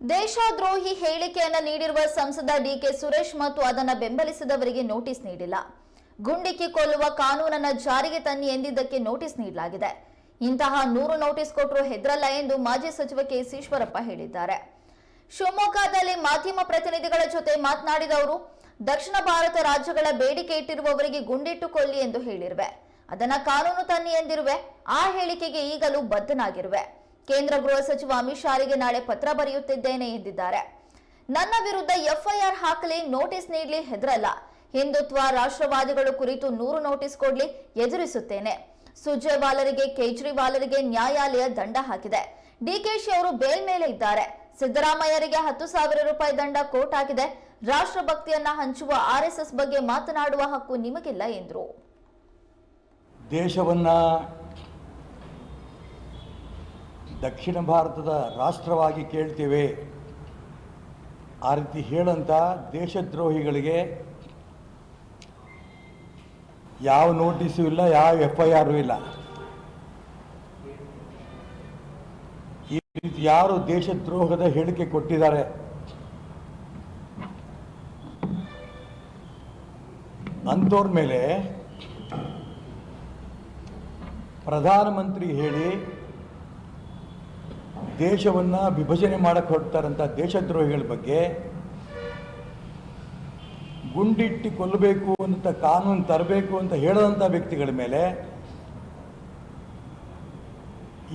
ದೇಶದ್ರೋಹಿ ಹೇಳಿಕೆಯನ್ನ ನೀಡಿರುವ ಸಂಸದ ಡಿಕೆ ಸುರೇಶ್ ಮತ್ತು ಅದನ್ನು ಬೆಂಬಲಿಸಿದವರಿಗೆ ನೋಟಿಸ್ ನೀಡಿಲ್ಲ. ಗುಂಡಿಕ್ಕಿ ಕೊಲ್ಲುವ ಕಾನೂನನ್ನು ಜಾರಿಗೆ ತನ್ನಿ ಎಂದಿದ್ದಕ್ಕೆ ನೋಟಿಸ್ ನೀಡಲಾಗಿದೆ. ಇಂತಹ ನೂರು ನೋಟಿಸ್ ಕೊಟ್ಟರು ಹೆದರಲ್ಲ ಎಂದು ಮಾಜಿ ಸಚಿವ ಕೆಎಸ್ ಈಶ್ವರಪ್ಪ ಹೇಳಿದ್ದಾರೆ. ಶಿವಮೊಗ್ಗದಲ್ಲಿ ಮಾಧ್ಯಮ ಪ್ರತಿನಿಧಿಗಳ ಜೊತೆ ಮಾತನಾಡಿದ ಅವರು, ದಕ್ಷಿಣ ಭಾರತ ರಾಜ್ಯಗಳ ಬೇಡಿಕೆ ಇಟ್ಟಿರುವವರಿಗೆ ಗುಂಡಿಟ್ಟು ಕೊಲ್ಲಿ ಎಂದು ಹೇಳಿರುವೆ. ಅದನ್ನ ಕಾನೂನು ತನ್ನಿ ಎಂದಿರುವೆ. ಆ ಹೇಳಿಕೆಗೆ ಈಗಲೂ ಬದ್ಧನಾಗಿರುವೆ. ಕೇಂದ್ರ ಗೃಹ ಸಚಿವ ಅಮಿತ್ ಶಾರಿಗೆ ನಾಳೆ ಪತ್ರ ಬರೆಯುತ್ತಿದ್ದೇನೆ ಎಂದಿದ್ದಾರೆ. ನನ್ನ ವಿರುದ್ಧ ಎಫ್ಐಆರ್ ಹಾಕಲಿ, ನೋಟಿಸ್ ನೀಡಲಿ ಹೆದರಲ್ಲ. ಹಿಂದುತ್ವ ರಾಷ್ಟ್ರವಾದಿಗಳು ಕುರಿತು ನೂರು ನೋಟಿಸ್ ಕೊಡ್ಲಿ ಎದುರಿಸುತ್ತೇನೆ. ಸುರ್ಜೇವಾಲರಿಗೆ, ಕೇಜ್ರಿವಾಲರಿಗೆ ನ್ಯಾಯಾಲಯ ದಂಡ ಹಾಕಿದೆ. ಡಿಕೆಶಿ ಅವರು ಬೇಲ್ ಮೇಲೆ ಇದ್ದಾರೆ. ಸಿದ್ದರಾಮಯ್ಯರಿಗೆ ಹತ್ತು ಸಾವಿರ ರೂಪಾಯಿ ದಂಡ ಕೋರ್ಟ್ ಹಾಕಿದೆ. ರಾಷ್ಟ್ರಭಕ್ತಿಯನ್ನ ಹಂಚುವ ಆರ್ಎಸ್ಎಸ್ ಬಗ್ಗೆ ಮಾತನಾಡುವ ಹಕ್ಕು ನಿಮಗಿಲ್ಲ ಎಂದರು. ದೇಶವನ್ನು ದಕ್ಷಿಣ ಭಾರತದ ರಾಷ್ಟ್ರವಾಗಿ ಕೇಳ್ತೇವೆ. ಆ ರೀತಿ ಹೇಳಂತ ದೇಶದ್ರೋಹಿಗಳಿಗೆ ಯಾವ ನೋಟಿಸು ಇಲ್ಲ, ಯಾವ ಎಫ್ ಐ ಆರು ಇಲ್ಲ. ಈ ರೀತಿ ಯಾರು ದೇಶದ್ರೋಹದ ಹೇಳಿಕೆ ಕೊಟ್ಟಿದ್ದಾರೆ? ಅಂಥವ್ರ ಮೇಲೆ ಪ್ರಧಾನಮಂತ್ರಿ ಹೇಳಿ ದೇಶವನ್ನು ವಿಭಜನೆ ಮಾಡಕ್ಕೆ ಹೊರಡ್ತಾರಂಥ ದೇಶದ್ರೋಹಿಗಳ ಬಗ್ಗೆ ಗುಂಡಿಟ್ಟು ಕೊಲ್ಲಬೇಕು ಅಂತ ಕಾನೂನು ತರಬೇಕು ಅಂತ ಹೇಳದಂಥ ವ್ಯಕ್ತಿಗಳ ಮೇಲೆ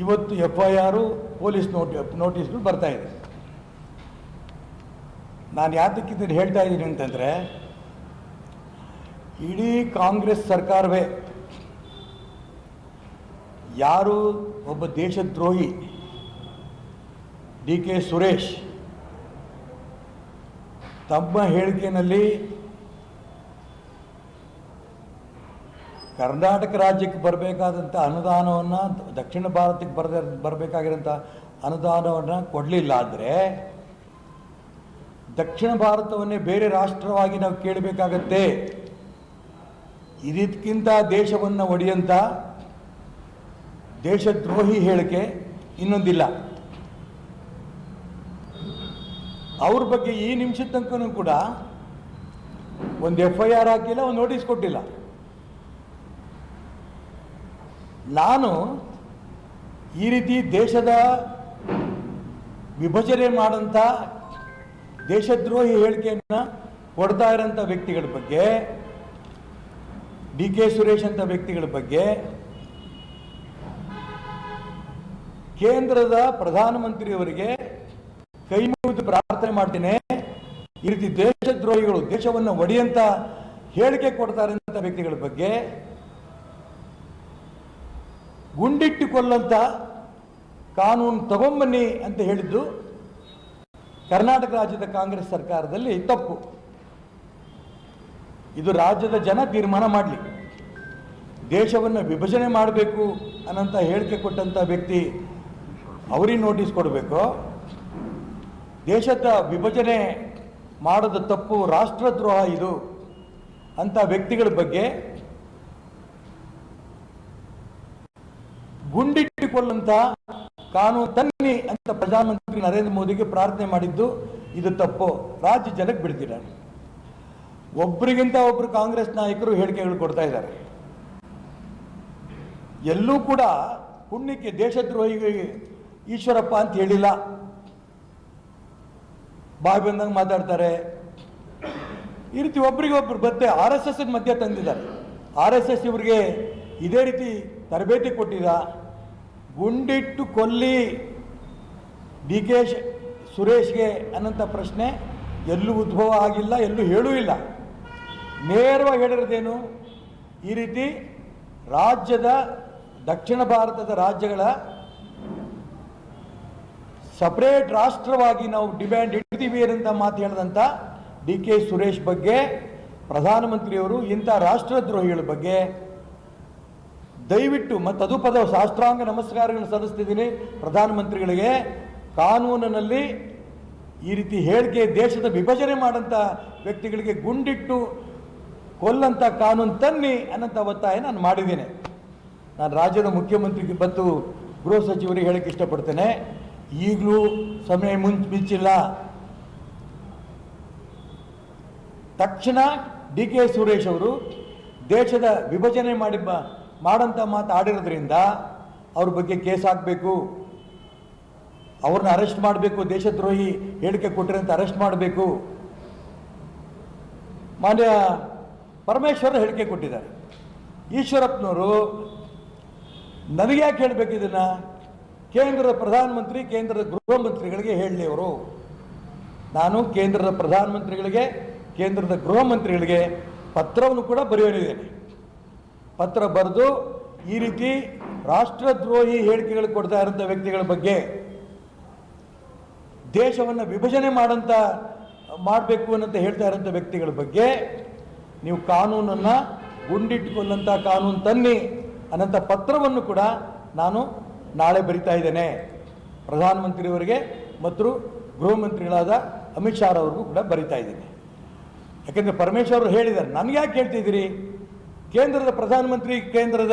ಇವತ್ತು ಎಫ್ ಐ ಆರು ಪೊಲೀಸ್ ನೋಟಿ, ನೋಟಿಸ್ಗಳು ಬರ್ತಾ ಇದೆ. ನಾನು ಯಾತಕ್ಕೆ ಇದನ್ನು ಹೇಳ್ತಾ ಇದ್ದೀನಿ ಅಂತಂದರೆ, ಇಡೀ ಕಾಂಗ್ರೆಸ್ ಸರ್ಕಾರವೇ ಯಾರು ಒಬ್ಬ ದೇಶದ್ರೋಹಿ ಡಿ ಕೆ ಸುರೇಶ್ ತಮ್ಮ ಹೇಳಿಕೆಯಲ್ಲಿ ಕರ್ನಾಟಕ ರಾಜ್ಯಕ್ಕೆ ಬರಬೇಕಾದಂಥ ಅನುದಾನವನ್ನು ದಕ್ಷಿಣ ಭಾರತಕ್ಕೆ ಬರದ ಬರಬೇಕಾಗಿರೋಂಥ ಅನುದಾನವನ್ನು ಕೊಡಲಿಲ್ಲ ಆದರೆ ದಕ್ಷಿಣ ಭಾರತವನ್ನೇ ಬೇರೆ ರಾಷ್ಟ್ರವಾಗಿ ನಾವು ಕೇಳಬೇಕಾಗತ್ತೆ. ಇದಕ್ಕಿಂತ ದೇಶವನ್ನು ಒಡೆಯಂಥ ದೇಶದ್ರೋಹಿ ಹೇಳಿಕೆ ಇನ್ನೊಂದಿಲ್ಲ. ಅವ್ರ ಬಗ್ಗೆ ಈ ನಿಮಿಷದ ತನಕನೂ ಕೂಡ ಒಂದು ಎಫ್ ಐ ಆರ್ ಹಾಕಿಲ್ಲ, ಒಂದು ನೋಟಿಸ್ ಕೊಟ್ಟಿಲ್ಲ. ನಾನು ಈ ರೀತಿ ದೇಶದ ವಿಭಜನೆ ಮಾಡಂಥ ದೇಶದ್ರೋಹಿ ಹೇಳಿಕೆಯನ್ನು ಕೊಡ್ತಾ ಇರೋಂಥ ವ್ಯಕ್ತಿಗಳ ಬಗ್ಗೆ, ಡಿ ಕೆ ಸುರೇಶ್ ಅಂತ ವ್ಯಕ್ತಿಗಳ ಬಗ್ಗೆ, ಕೇಂದ್ರದ ಪ್ರಧಾನಮಂತ್ರಿಯವರಿಗೆ ಕೈ ಮುಗಿದು ಪ್ರಾರ್ಥನೆ ಮಾಡ್ತೇನೆ. ಈ ರೀತಿ ದೇಶದ್ರೋಹಿಗಳು ದೇಶವನ್ನು ಒಡೆಯಂತ ಹೇಳಿಕೆ ಕೊಡ್ತಾರೆ ಅಂತ ವ್ಯಕ್ತಿಗಳ ಬಗ್ಗೆ ಗುಂಡಿಟ್ಟು ಕೊಲ್ಲಂತ ಕಾನೂನು ತಗೊಂಬನ್ನಿ ಅಂತ ಹೇಳಿದ್ದು ಕರ್ನಾಟಕ ರಾಜ್ಯದ ಕಾಂಗ್ರೆಸ್ ಸರ್ಕಾರದಲ್ಲಿ ತಪ್ಪು. ಇದು ರಾಜ್ಯದ ಜನ ತೀರ್ಮಾನ ಮಾಡಲಿ. ದೇಶವನ್ನು ವಿಭಜನೆ ಮಾಡಬೇಕು ಅನ್ನೋಂಥ ಹೇಳಿಕೆ ಕೊಟ್ಟಂಥ ವ್ಯಕ್ತಿ ಅವರಿಗೆ ನೋಟಿಸ್ ಕೊಡಬೇಕು? ದೇಶದ ವಿಭಜನೆ ಮಾಡೋದು ತಪ್ಪು ರಾಷ್ಟ್ರದ್ರೋಹ ಇದು ಅಂತ ವ್ಯಕ್ತಿಗಳ ಬಗ್ಗೆ ಗುಂಡಿಟ್ಟುಕೊಳ್ಳುವಂಥ ಕಾನೂನು ತನ್ನಿ ಅಂತ ಪ್ರಧಾನಮಂತ್ರಿ ನರೇಂದ್ರ ಮೋದಿಗೆ ಪ್ರಾರ್ಥನೆ ಮಾಡಿದ್ದು ಇದು ತಪ್ಪು. ರಾಜ್ಯ ಜನಕ್ಕೆ ಬಿಡ್ತಿದ್ದಾರೆ. ಒಬ್ಬರಿಗಿಂತ ಒಬ್ಬರು ಕಾಂಗ್ರೆಸ್ ನಾಯಕರು ಹೇಳಿಕೆಗಳು ಕೊಡ್ತಾ ಇದ್ದಾರೆ. ಎಲ್ಲೂ ಕೂಡ ಪುಣ್ಯಕ್ಕೆ ದೇಶದ್ರೋಹಿಗೆ ಈಶ್ವರಪ್ಪ ಅಂತ ಹೇಳಿಲ್ಲ. ಬಾಯಿ ಬಂದಂಗೆ ಮಾತಾಡ್ತಾರೆ. ಈ ರೀತಿ ಒಬ್ರಿಗೊಬ್ರು ಮತ್ತೆ ಆರ್ ಎಸ್ ಎಸ್ ಮಧ್ಯೆ ತಂದಿದ್ದಾರೆ. ಆರ್ ಎಸ್ ಎಸ್ ಇವರಿಗೆ ಇದೇ ರೀತಿ ತರಬೇತಿ ಕೊಟ್ಟಿದ. ಗುಂಡಿಟ್ಟು ಕೊಲ್ಲಿ ಡಿ ಕೆ ಸುರೇಶ್ಗೆ ಅನ್ನೋಂಥ ಪ್ರಶ್ನೆ ಎಲ್ಲೂ ಉದ್ಭವ ಆಗಿಲ್ಲ, ಎಲ್ಲೂ ಹೇಳೂ ಇಲ್ಲ. ನೇರವಾಗಿ ಹೇಳಿರೋದೇನು? ಈ ರೀತಿ ರಾಜ್ಯದ ದಕ್ಷಿಣ ಭಾರತದ ರಾಜ್ಯಗಳ ಸಪರೇಟ್ ರಾಷ್ಟ್ರವಾಗಿ ನಾವು ಡಿಮ್ಯಾಂಡ್ ಇಡ್ತೀವಿ ಅಂತ ಮಾತು ಹೇಳಿದಂಥ ಡಿ ಕೆ ಸುರೇಶ್ ಬಗ್ಗೆ, ಪ್ರಧಾನಮಂತ್ರಿಯವರು ಇಂಥ ರಾಷ್ಟ್ರದ್ರೋಹಿಗಳ ಬಗ್ಗೆ ದಯವಿಟ್ಟು, ಮತ್ತು ಅದು ಪದ ಶಾಸ್ತ್ರಾಂಗ ನಮಸ್ಕಾರಗಳನ್ನು ಸಲ್ಲಿಸ್ತಿದ್ದೀನಿ, ಪ್ರಧಾನಮಂತ್ರಿಗಳಿಗೆ ಕಾನೂನಿನಲ್ಲಿ ಈ ರೀತಿ ಹೇಳಿಕೆ, ದೇಶದ ವಿಭಜನೆ ಮಾಡಂಥ ವ್ಯಕ್ತಿಗಳಿಗೆ ಗುಂಡಿಟ್ಟು ಕೊಲ್ಲಂಥ ಕಾನೂನು ತನ್ನಿ ಅನ್ನೋಂಥ ಒತ್ತಾಯ ನಾನು ಮಾಡಿದ್ದೇನೆ. ನಾನು ರಾಜ್ಯದ ಮುಖ್ಯಮಂತ್ರಿಗೆ ಮತ್ತು ಗೃಹ ಸಚಿವರಿಗೆ ಹೇಳಕ್ಕೆ ಇಷ್ಟಪಡ್ತೇನೆ. ಈಗಲೂ ಸಮಯ ಮುಂಚೆ ಮಿಚ್ಚಿಲ್ಲ ತಕ್ಷಣ ಡಿ ಕೆ ಸುರೇಶ್ ಅವರು ದೇಶದ ವಿಭಜನೆ ಮಾಡಿ ಮಾಡಂತ ಮಾತು ಆಡಿರೋದ್ರಿಂದ ಅವ್ರ ಬಗ್ಗೆ ಕೇಸ್ ಹಾಕಬೇಕು. ಅವ್ರನ್ನ ಅರೆಸ್ಟ್ ಮಾಡಬೇಕು, ದೇಶದ್ರೋಹಿ ಹೇಳಿಕೆ ಕೊಟ್ಟಿರಂತ ಅರೆಸ್ಟ್ ಮಾಡಬೇಕು. ಮಾನ್ಯ ಪರಮೇಶ್ವರ ಹೇಳಿಕೆ ಕೊಟ್ಟಿದ್ದಾರೆ. ಈಶ್ವರಪ್ಪನವರು ನನಗೆ ಯಾಕೆ ಹೇಳಬೇಕು ಇದನ್ನ? ಕೇಂದ್ರದ ಪ್ರಧಾನಮಂತ್ರಿ, ಕೇಂದ್ರದ ಗೃಹ ಮಂತ್ರಿಗಳಿಗೆ ಹೇಳಲಿ ಅವರು. ನಾನು ಕೇಂದ್ರದ ಪ್ರಧಾನಮಂತ್ರಿಗಳಿಗೆ, ಕೇಂದ್ರದ ಗೃಹ ಮಂತ್ರಿಗಳಿಗೆ ಪತ್ರವನ್ನು ಕೂಡ ಬರೆಯಲಿದ್ದೇನೆ ಪತ್ರ ಬರೆದು ಈ ರೀತಿ ರಾಷ್ಟ್ರದ್ರೋಹಿ ಹೇಳಿಕೆಗಳು ಕೊಡ್ತಾ ಇರೋಂಥ ವ್ಯಕ್ತಿಗಳ ಬಗ್ಗೆ ದೇಶವನ್ನು ವಿಭಜನೆ ಮಾಡಂತ, ಮಾಡಬೇಕು ಅನ್ನಂತ ಹೇಳ್ತಾ ಇರೋಂಥ ವ್ಯಕ್ತಿಗಳ ಬಗ್ಗೆ ನೀವು ಕಾನೂನನ್ನು ಗುಂಡಿಟ್ಟುಕೊಂಡಂಥ ಕಾನೂನು ತನ್ನಿ ಅನ್ನಂಥ ಪತ್ರವನ್ನು ಕೂಡ ನಾನು ನಾಳೆ ಬರಿತಾ ಇದ್ದೇನೆ. ಪ್ರಧಾನಮಂತ್ರಿಯವರಿಗೆ ಮತ್ತು ಗೃಹ ಮಂತ್ರಿಗಳಾದ ಅಮಿತ್ ಶಾ ಅವ್ರಿಗೂ ಕೂಡ ಬರಿತಾ ಇದ್ದೀನಿ. ಯಾಕೆಂದರೆ ಪರಮೇಶ್ವರ್ ಅವರು ಹೇಳಿದ್ದಾರೆ. ನನಗೆ ಯಾಕೆ ಕೇಳ್ತಿದ್ದೀರಿ? ಕೇಂದ್ರದ ಪ್ರಧಾನಮಂತ್ರಿ ಕೇಂದ್ರದ